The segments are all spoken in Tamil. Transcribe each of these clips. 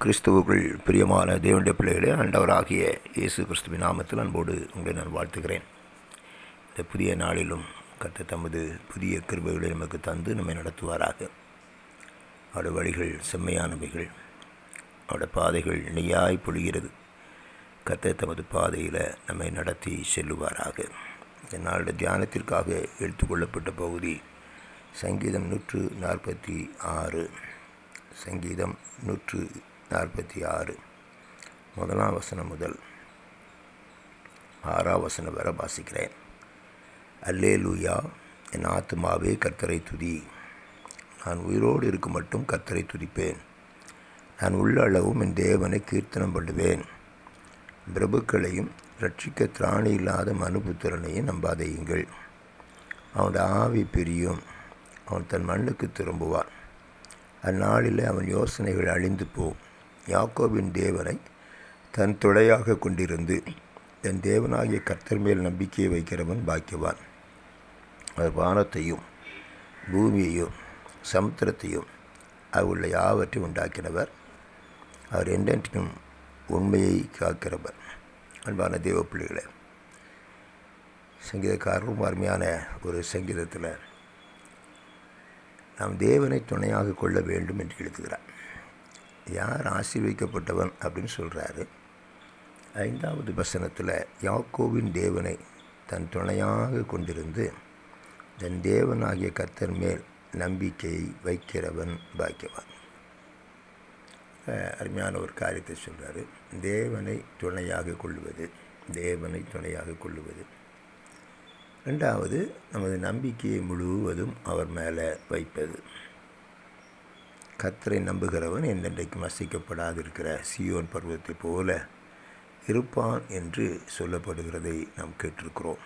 கிறிஸ்துவுக்குள் பிரியமான தேவனுடைய பிள்ளைகளே ஆண்டவராகிய இயேசு கிறிஸ்துவின் நாமத்தில் அன்போடு உங்களை நான் வாழ்த்துகிறேன். இந்த புதிய நாளிலும் கத்த தமது புதிய கிருபைகளை நமக்கு தந்து நம்மை நடத்துவாராக. அவருடைய வழிகள் செம்மையானவைகள் அவருடைய பாதைகள் நெய்யாய் பொழிகிறது. கத்த தமது பாதையில் நம்மை நடத்தி செல்லுவாராக. இந்த நாளுடைய தியானத்திற்காக எடுத்துக்கொள்ளப்பட்ட பகுதி சங்கீதம் நூற்று நாற்பத்தி ஆறு. சங்கீதம் நூற்று நாற்பத்தி ஆறு. முதலாம் வசனம் முதல் ஆறாம் வசனம் வர வாசிக்கிறேன். அல்லே லூயா என் ஆத்மாவே கர்த்தரை துதி. நான் உயிரோடு இருக்க மட்டும் கர்த்தரை துதிப்பேன். நான் உள்ள அளவும் என் தேவனை கீர்த்தனம் பண்ணுவேன். பிரபுக்களையும் ரட்சிக்க திராணி இல்லாத மனுபுத்திரனையும் நம்பாதையுங்கள் அவனுடைய ஆவி பிரியும். அவன் தன் மண்ணுக்கு திரும்புவான். அந்நாளில் அவன் யோசனைகள் அழிந்து போகும் யாக்கோபின் தேவனை தன் துளையாக கொண்டிருந்து தன் தேவனாகிய கர்த்தர் மேல் நம்பிக்கையை வைக்கிறவன் பாக்கியவான். அவர் வானத்தையும் பூமியையும் சமுத்திரத்தையும் உள்ள யாவற்றையும் உண்டாக்கினவர். அவர் என்றென்றும் உண்மையை காக்கிறவர். அன்பான தேவ பிள்ளைகளை சங்கீதக்காரரும் அருமையான ஒரு சங்கீதத்தில் நாம் தேவனை துணையாக கொள்ள வேண்டும் என்று எழுதுகிறார். யார் ஆசீர்வதிக்கப்பட்டவன் அப்படின்னு சொல்கிறாரு ஐந்தாவது வசனத்தில் யாக்கோவின் தேவனை தன் துணையாக கொண்டிருந்து தன் தேவனாகிய கர்த்தர் மேல் நம்பிக்கையை வைக்கிறவன் பாக்கியவான். அருமையான ஒரு காரியத்தை சொல்கிறாரு தேவனை துணையாக கொள்வது தேவனை துணையாக கொள்ளுவது. ரெண்டாவது நமது நம்பிக்கையை முழுவதும் அவர் மேலே வைப்பது. கத்தரை நம்புகிறவன் என்றென்றைக்கும் அசைக்கப்படாதிருக்கிற சியோன் பருவத்தை போல இருப்பான் என்று சொல்லப்படுகிறதை நாம் கேட்டிருக்கிறோம்.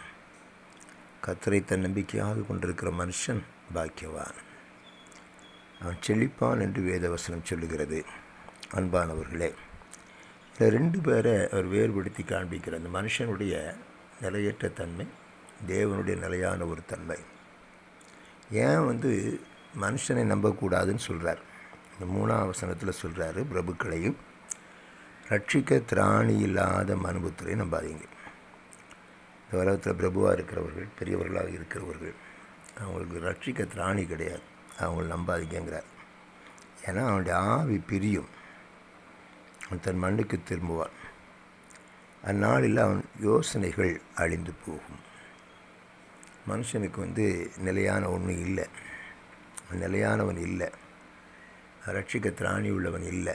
கத்தரை தன் நம்பிக்கையாக கொண்டிருக்கிற மனுஷன் பாக்கியவான். அவன் செழிப்பான் என்று வேதவசனம் சொல்லுகிறது. அன்பானவர்களே இந்த ரெண்டு பேரை அவர் வேறுபடுத்தி காண்பிக்கிற அந்த மனுஷனுடைய நிலையற்ற தன்மை தேவனுடைய நிலையான ஒரு தன்மை. ஏன் வந்து மனுஷனை நம்பக்கூடாதுன்னு சொல்கிறார் இந்த மூணாம் வசனத்தில் சொல்கிறாரு பிரபுக்களையும் ரட்சிக்க திராணி இல்லாத மனுபுத்திரை நம்பாதீங்க. இந்த உலகத்தில் பிரபுவாக இருக்கிறவர்கள் பெரியவர்களாக இருக்கிறவர்கள் அவங்களுக்கு ரட்சிக்க திராணி கிடையாது. அவங்கள நம்பாதீங்கிறார் ஏன்னா அவனுடைய ஆவி பிரியும். அவன் தன் மண்ணுக்கு திரும்புவான். அந்நாளில் அவன் யோசனைகள் அழிந்து போகும். மனுஷனுக்கு வந்து நிலையான ஒன்று இல்லை. நிலையானவன் இல்லை. ரட்சிக்க திராணி உள்ளவன் இல்லை.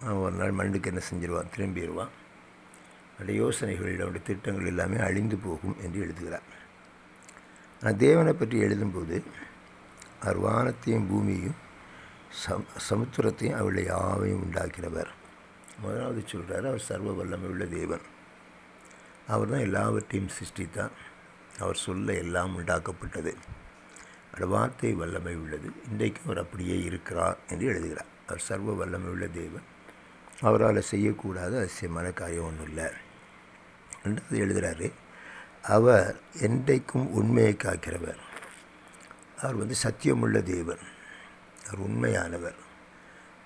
அவன் ஒரு நாள் மண்ணுக்கு என்ன செஞ்சிருவான்? திரும்பிடுவான் அந்த யோசனைகள் அவருடைய திட்டங்கள் எல்லாமே அழிந்து போகும் என்று எழுதுகிறார். ஆனால் தேவனை பற்றி எழுதும்போது அவர் வானத்தையும் பூமியையும் சம் சமுத்திரத்தையும் அவளை யாவையும் உண்டாக்கினவர். முதலாவது சொல்கிறார் அவர் சர்வ வல்லமை உள்ள தேவன். அவர் தான் எல்லாவற்றையும் சிருஷ்டித்தார் அவர் சொல்ல எல்லாம் உண்டாக்கப்பட்டது. அந்த வார்த்தை வல்லமை உள்ளது. இன்றைக்கு அவர் அப்படியே இருக்கிறார் என்று எழுதுகிறார். அவர் சர்வ வல்லமை உள்ள தேவன். அவரால் செய்யக்கூடாத அதிசயமான காரியம் ஒன்றும் இல்லை. ரெண்டாவது எழுதுகிறாரு அவர் என்றைக்கும் உண்மையை காக்கிறவர். அவர் வந்து சத்தியமுள்ள தேவன். அவர் உண்மையானவர்.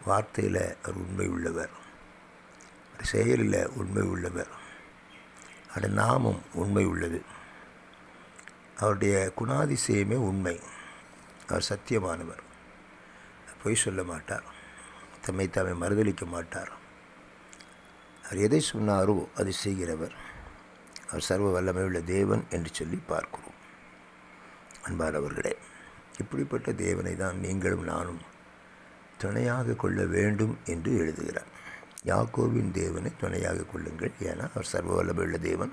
வார்த்தையில் அவர் உண்மை உள்ளவர். செயலில் உண்மை உள்ளவர். அவருடைய நாமம் உண்மை உள்ளது. அவருடைய குணாதிசயமே உண்மை. அவர் சத்தியமானவர். பொய் சொல்ல மாட்டார். தம்மை தம்மை மறுதளிக்க மாட்டார். அவர் எதை சொன்னாரோ அதை செய்கிறவர். அவர் சர்வ வல்லமை உள்ள தேவன் என்று சொல்லி பார்க்கிறோம். அன்பானவர்களே இப்படிப்பட்ட தேவனை தான் நீங்களும் நானும் துணையாக கொள்ள வேண்டும் என்று எழுதுகிறார். யாக்கோவின் தேவனை துணையாக கொள்ளுங்கள். ஏன்னா அவர் சர்வ வல்லமை உள்ள தேவன்.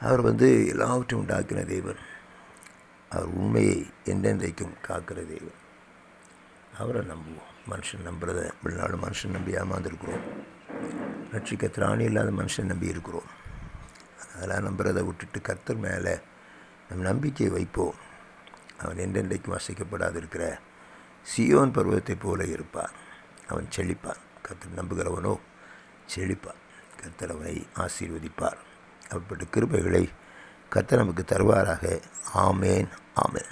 அவர் வந்து எல்லாவற்றையும் உண்டாக்கின தேவன். அவர் உண்மையை என்றென்றைக்கும் காக்கிற தெய்வம். அவரை நம்புவோம். மனுஷன் நம்புகிறத வெளிநாடு மனுஷன் நம்பி ஏமாந்துருக்குறோம். ரட்சிக்க திராணி இல்லாத மனுஷன் நம்பி இருக்கிறோம். அதெல்லாம் நம்புறதை விட்டுட்டு கர்த்தர் மேலே நம் நம்பிக்கையை வைப்போம். அவன் என்றென்றைக்கும் வசிக்கப்படாது இருக்கிற சியோன் பருவத்தை போல இருப்பான். அவன் செழிப்பான். கர்த்தர் நம்புகிறவனோ செழிப்பான். கர்த்தர் அவனை ஆசீர்வதிப்பார். அப்படிப்பட்ட கிருபைகளை கத்தை நமக்கு தருவாராக. ஆமேன் ஆமேன்.